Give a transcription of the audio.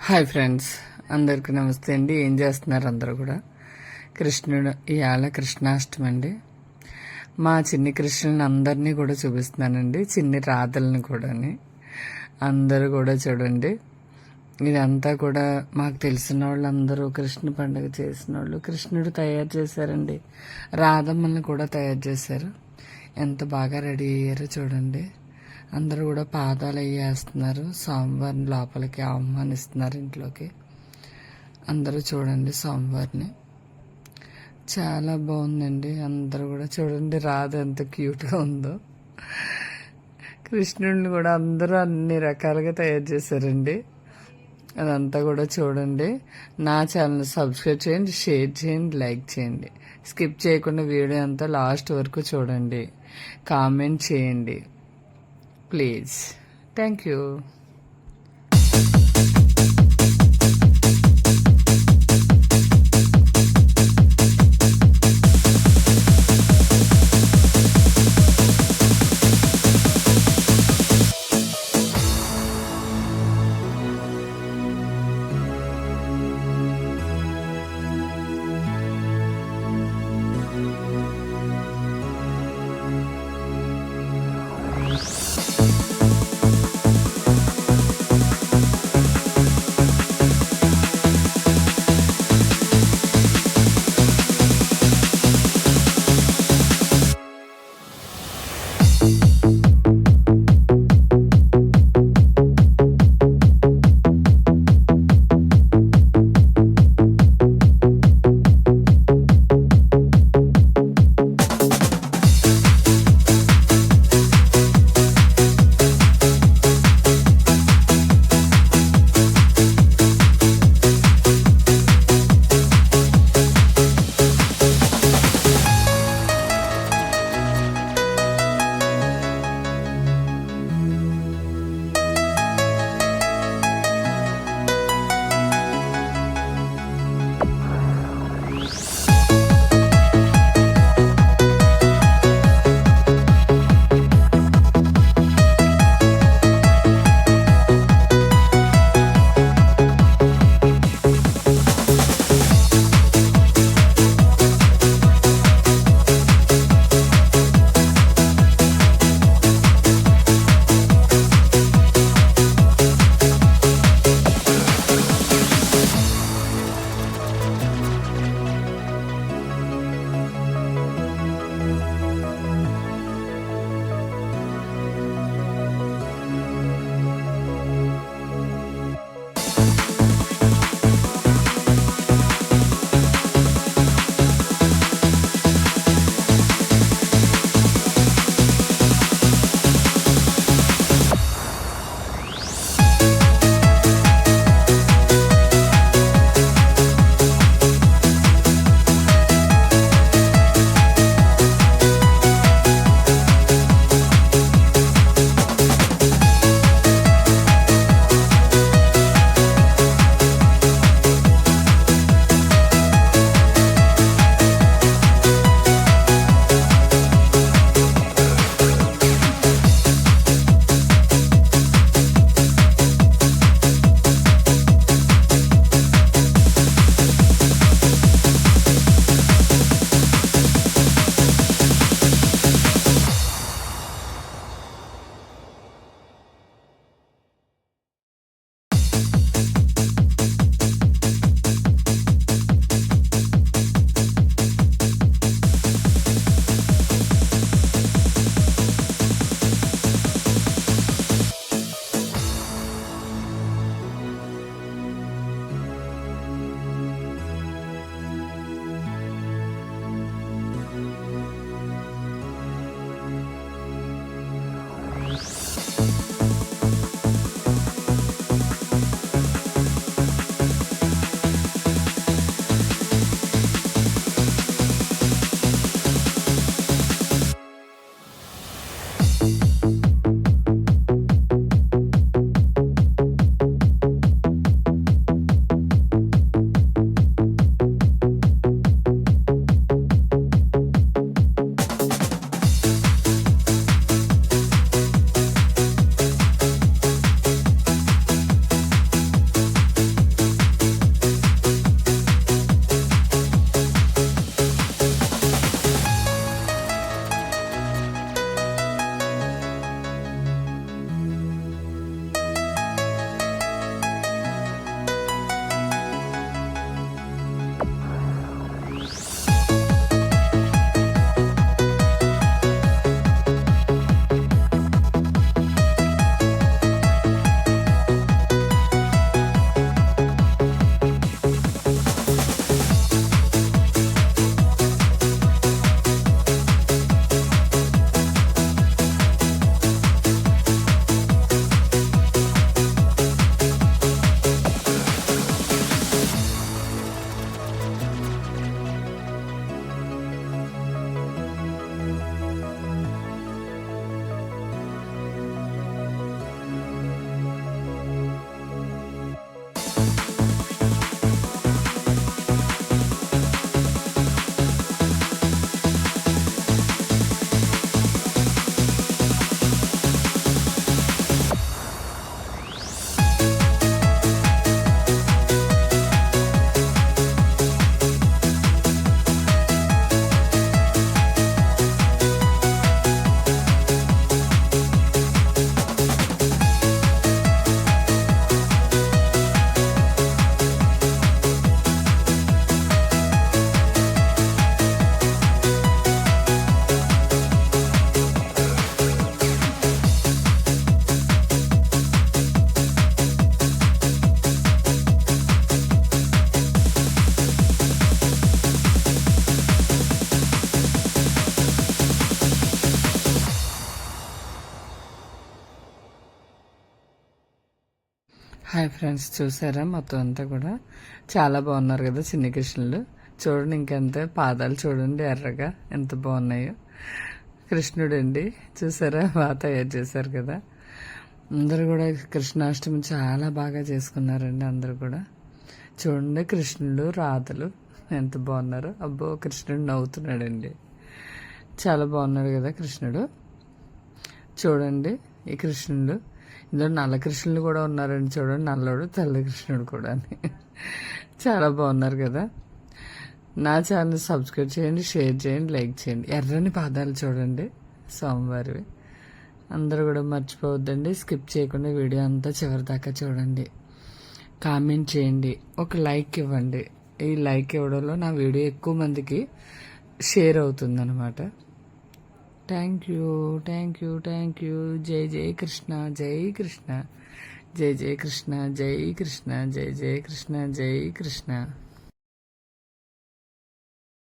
Hi friends అందరికీ నమస్తే అండి. ఏం చేస్తున్నారు అందరూ కూడా? కృష్ణుడు ఇవాళ కృష్ణాష్టమి అండి. మా చిన్ని కృష్ణుని అందరినీ కూడా చూపిస్తున్నానండి. చిన్ని రాధల్ని కూడాని. అందరూ కూడా చూడండి. ఇదంతా కూడా మాకు తెలిసిన వాళ్ళందరూ కృష్ణ పండుగ చేసిన వాళ్ళు కృష్ణుడు తయారు చేశారండి. రాధమ్మల్ని కూడా తయారు చేశారు. ఎంత బాగా రెడీ అయ్యారో చూడండి. అందరూ కూడా పాదాలు అవి వేస్తున్నారు స్వామివారిని లోపలికి ఆహ్వానిస్తున్నారు ఇంట్లోకి. అందరూ చూడండి స్వామివారిని. చాలా బాగుందండి. అందరూ కూడా చూడండి రాధ ఎంత క్యూట్గా ఉందో. కృష్ణుడిని కూడా అందరూ అన్ని రకాలుగా తయారు చేశారండి. అదంతా కూడా చూడండి. నా ఛానల్ సబ్స్క్రైబ్ చేయండి షేర్ చేయండి లైక్ చేయండి. స్కిప్ చేయకుండా వీడియో అంతా లాస్ట్ వరకు చూడండి. కామెంట్ చేయండి. please. Thank you. Hi friends చూసారా మొత్తం అంతా కూడా? చాలా బాగున్నారు కదా చిన్ని కృష్ణులు చూడండి ఇంకెంత పాదాలు చూడండి ఎర్రగా ఎంత బాగున్నాయో. కృష్ణుడు అండి చూసారా? బాగా తయారు చేశారు కదా. అందరూ కూడా కృష్ణాష్టమి చాలా బాగా చేసుకున్నారండి అందరూ కూడా. చూడండి కృష్ణుడు రాధలు ఎంత బాగున్నారు. అబ్బో కృష్ణుడు నవ్వుతున్నాడండి. చాలా బాగున్నాడు కదా కృష్ణుడు. చూడండి ఈ కృష్ణుడు. ఇందులో నల్లకృష్ణులు కూడా ఉన్నారండి చూడండి నల్లోడు తెల్లకృష్ణుడు కూడా అని. చాలా బాగున్నారు కదా. నా ఛానల్ సబ్స్క్రైబ్ చేయండి షేర్ చేయండి లైక్ చేయండి. ఎర్రని పాదాలు చూడండి సోమవారివి అందరూ కూడా మర్చిపోవద్దండి స్కిప్ చేయకుండా వీడియో అంతా చివరి దాకా చూడండి. కామెంట్ చేయండి ఒక లైక్ ఇవ్వండి. ఈ లైక్ ఇవ్వడంలో నా వీడియో ఎక్కువ మందికి షేర్ అవుతుందన్నమాట. Thank you thank you thank you जय जय कृष्णा जय कृष्णा जय जय कृष्णा जय कृष्णा जय जय कृष्णा जय कृष्णा